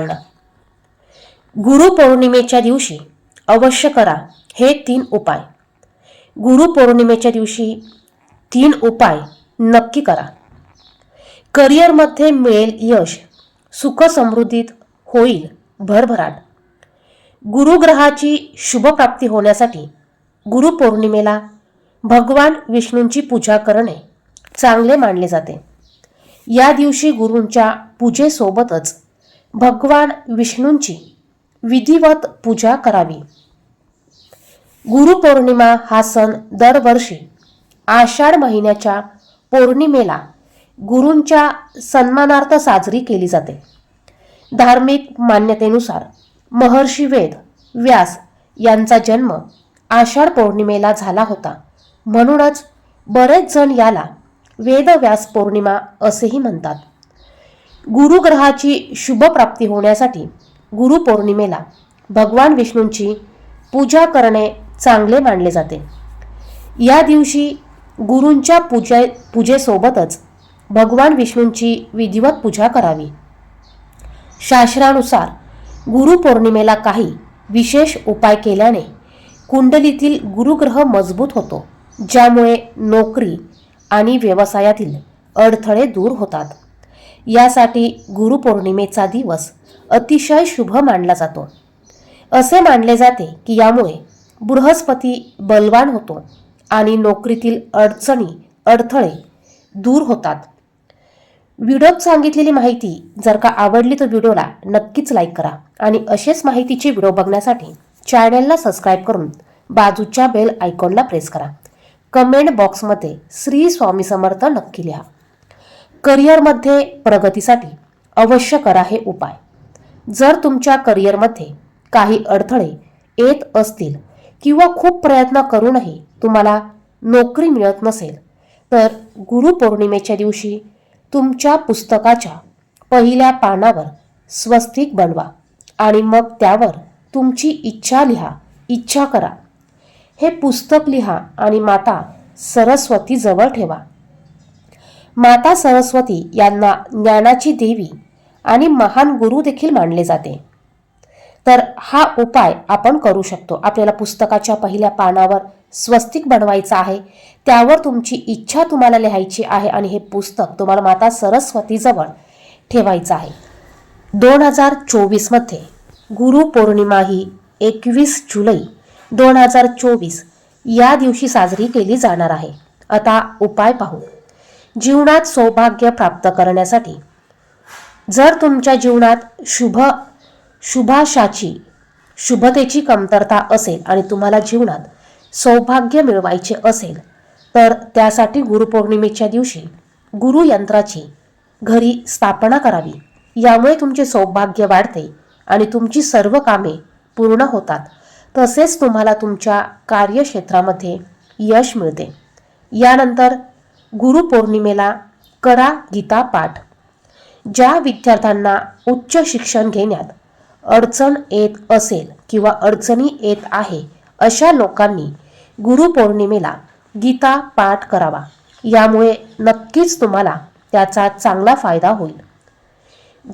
गुरु गुरुपौर्णिमेच्या दिवशी अवश्य करा हे तीन उपाय. गुरुपौर्णिमेच्या दिवशी तीन उपाय नक्की करा. करिअरमध्ये मिळेल यश सुखसमृद्धीत होईल भरभराट. गुरुग्रहाची शुभप्राप्ती होण्यासाठी गुरुपौर्णिमेला भगवान विष्णूंची पूजा करणे चांगले मानले जाते. या दिवशी गुरूंच्या पूजेसोबतच भगवान विष्णूंची विधिवत पूजा करावी. गुरुपौर्णिमा हा सण दरवर्षी आषाढ महिन्याच्या पौर्णिमेला गुरूंच्या सन्मानार्थ साजरी केली जाते. धार्मिक मान्यतेनुसार महर्षी वेद व्यास यांचा जन्म आषाढ पौर्णिमेला झाला होता. म्हणूनच बरेच जण याला वेदव्यास पौर्णिमा असेही म्हणतात. गुरुग्रहाची शुभप्राप्ती होण्यासाठी गुरुपौर्णिमेला भगवान विष्णूंची पूजा करणे चांगले मानले जाते. या दिवशी गुरूंच्या पूजे पूजेसोबतच भगवान विष्णूंची विधिवत पूजा करावी. शास्त्रानुसार गुरुपौर्णिमेला काही विशेष उपाय केल्याने कुंडलीतील गुरुग्रह मजबूत होतो ज्यामुळे नोकरी आणि व्यवसायातील अडथळे दूर होतात. यासाठी गुरुपौर्णिमेचा दिवस अतिशय शुभ मानला जातो. असे मानले जाते की यामुळे बृहस्पती बलवान होतो आणि नोकरीतील अडचणी अडथळे दूर होतात. व्हिडिओत सांगितलेली माहिती जर का आवडली तर व्हिडिओला नक्कीच लाईक करा आणि असेच माहितीचे व्हिडिओ बघण्यासाठी चॅनलला सबस्क्राईब करून बाजूच्या बेल आयकॉनला प्रेस करा. कमेंट बॉक्समध्ये श्री स्वामी समर्थ नक्की लिहा. करिअरमध्ये प्रगतीसाठी अवश्य करा हे उपाय. जर तुमच्या करिअरमध्ये काही अडथळे येत असतील किंवा खूप प्रयत्न करूनही तुम्हाला नोकरी मिळत नसेल तर गुरुपौर्णिमेच्या दिवशी तुमच्या पुस्तकाच्या पहिल्या पानावर स्वस्तिक बनवा आणि मग त्यावर तुमची इच्छा लिहा इच्छा करा. हे पुस्तक लिहा आणि माता सरस्वती जवळ ठेवा. माता सरस्वती यांना ज्ञानाची देवी आणि महान गुरु देखील मानले जाते. तर हा उपाय आपण करू शकतो. आपल्याला पुस्तकाच्या पहिल्या पानावर स्वस्तिक बनवायचं आहे. त्यावर तुमची इच्छा तुम्हाला लिहायची आहे आणि हे पुस्तक तुम्हाला माता सरस्वतीजवळ ठेवायचं आहे. दोन हजार चोवीसमध्ये गुरुपौर्णिमा ही एकवीस जुलै दोन हजार चोवीस या दिवशी साजरी केली जाणार आहे. आता उपाय पाहू. जीवनात सौभाग्य प्राप्त करण्यासाठी. जर तुमच्या जीवनात शुभ शुभाशाची शुभतेची कमतरता असेल आणि तुम्हाला जीवनात सौभाग्य मिळवायचे असेल तर त्यासाठी गुरुपौर्णिमेच्या दिवशी गुरु यंत्राची घरी स्थापना करावी. यामुळे तुमचे सौभाग्य वाढते आणि तुमची सर्व कामे पूर्ण होतात. तसेच तुम्हाला तुमच्या कार्यक्षेत्रामध्ये यश मिळते. यानंतर गुरुपौर्णिमेला करा गीता पाठ ज्या विद्यार्थ्यांना उच्च शिक्षण घेण्यात अडचण येत असेल किंवा अडचणी येत आहे अशा लोकांनी गुरुपौर्णिमेला गीता पाठ करावा. यामुळे नक्कीच तुम्हाला त्याचा चांगला फायदा होईल.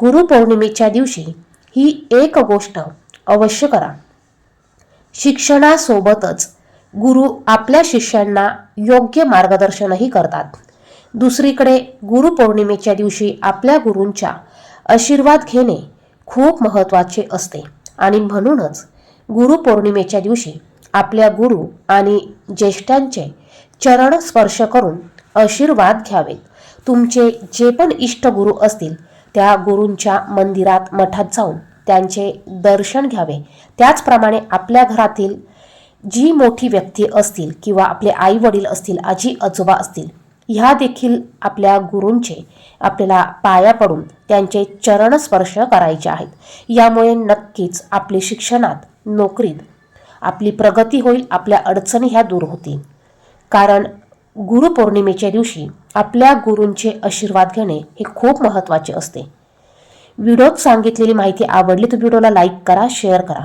गुरुपौर्णिमेच्या दिवशी ही एक गोष्ट अवश्य करा. शिक्षणासोबतच गुरु आपल्या शिष्यांना योग्य मार्गदर्शनही करतात. दुसरीकडे गुरुपौर्णिमेच्या दिवशी आपल्या गुरूंच्या आशीर्वाद घेणे खूप महत्त्वाचे असते. आणि म्हणूनच गुरुपौर्णिमेच्या दिवशी आपल्या गुरु आणि ज्येष्ठांचे चरण स्पर्श करून आशीर्वाद घ्यावेत तुमचे जे पण इष्ट गुरु असतील त्या गुरूंच्या मंदिरात मठात जाऊन त्यांचे दर्शन घ्यावे. त्याचप्रमाणे आपल्या घरातील जी मोठी व्यक्ती असतील किंवा आपले आई वडील असतील आजी आजोबा असतील ह्या देखील आपल्या गुरूंचे आपल्याला पाया पडून त्यांचे चरण स्पर्श करायचे आहेत. यामुळे नक्कीच आपले शिक्षणात नोकरीत आपली प्रगती होईल आपल्या अडचणी ह्या दूर होतील. कारण गुरुपौर्णिमेच्या दिवशी आपल्या गुरूंचे आशीर्वाद घेणे हे खूप महत्त्वाचे असते. व्हिडिओत सांगितलेली माहिती आवडली तर व्हिडिओला लाईक करा शेअर करा.